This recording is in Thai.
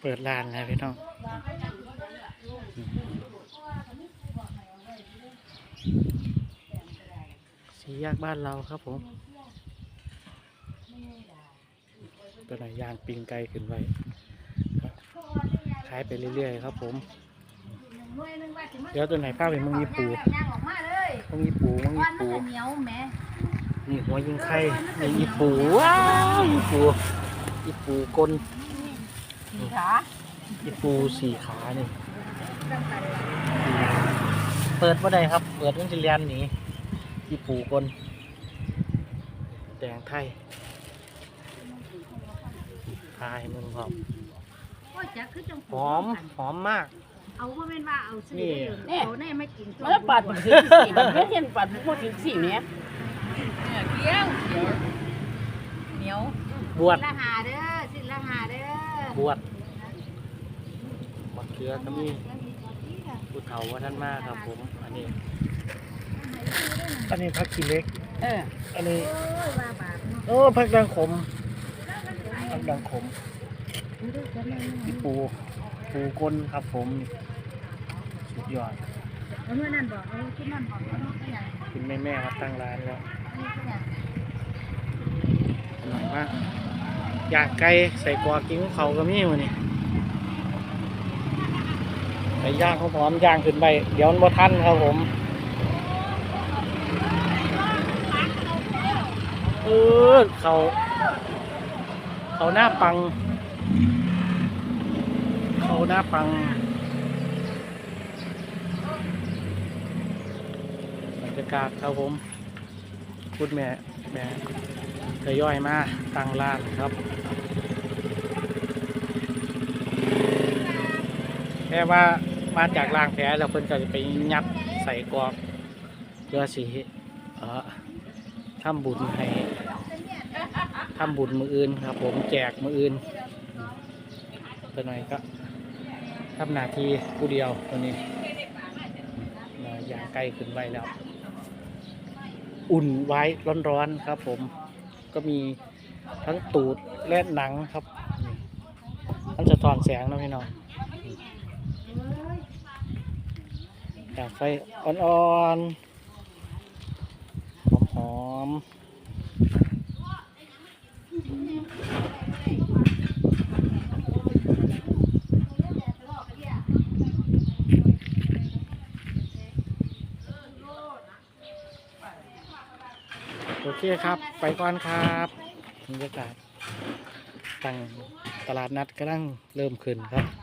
เปิดร้านแล้วพี่น้องสีแยกบ้านเราครับผมตัวไหนยางปิงไก่ขึ้นไว้ขายไปเรื่อยๆครับ ผม เดี๋ยวตัวไหนภาพเป็นมึงมีปูย่างออกมาเลยมึงมีปูมึงมีวันมันปูนียวแหม่นี่หัวยิงไข่นี่อีปูว้าวอีปูอีปูกล สีขาอีปูสี่ขานี่เปิดว่าใดครับ เปิดมันจะเรียนหนีอีปูกลแดงไทยพายมึงหอมโอ้ยจักคือจังหอมหอมมาก เอาว่าแม่นว่าเอาซื้อนี่ได้เลยเอาแน่ไม่กินมันแล้วปัดมันถึงสี่มันไม่เห็นปัดมันถึงสี่เนี้ยเกี้ยวเหนียวบวชละหาเด้อสิละหาเด้อ บวชมะเขือก็มีผู้เฒ่าว่าท่านมากครับผม อันนี้ อันนี้พักกิเล็ก เอออันนี้ โอ้ยว่าบาปเนาะโอ้พักดังขมพักดังขมพี่ปู ปูก้นครับผม สุดยอดเอาเมื่อนั่นบอกเอาที่นั่นบอกเอาที่ไหนคุณแม่แม่ๆมาตั้งร้านแล้วอันนี้ที่ไหนอร่อยมาก อยากไก่ใส่กวากิ้งเขาก็มีวันนี้ไก่ย่างเขาพร้อมย่างขึ้นไป เดี๋ยวมันบ่ทันครับผมเออเขาเขาหน้าปัง เขาหน้าปังบรรยากาศครับผมพูดแม่แม่ ทยอยมาตั้งร้านครับ แค่ว่ามาจากล่างแผลแล้วเพิ่นก็จะไปยัดใส่กรอกเพื่อสิเออทำบุญให้ทำบุญมืออื่นครับ ผมแจกมืออื่นตัวหน่อยก็ทำหน้าที่ผู้เดียวตัวนี้มาอย่างใกล้ขึ้นไว้แล้ว อุ่นไว้ร้อนๆครับผม ก็มีทั้งตูดและหนังครับนี่มันจะทอนแสงนะพี่น้องอยากไฟอ่อนๆหอมๆ โอเคครับ ไปก่อนครับบรรยากาศตั้งตลาดนัดกำลังเริ่มขึ้นครับ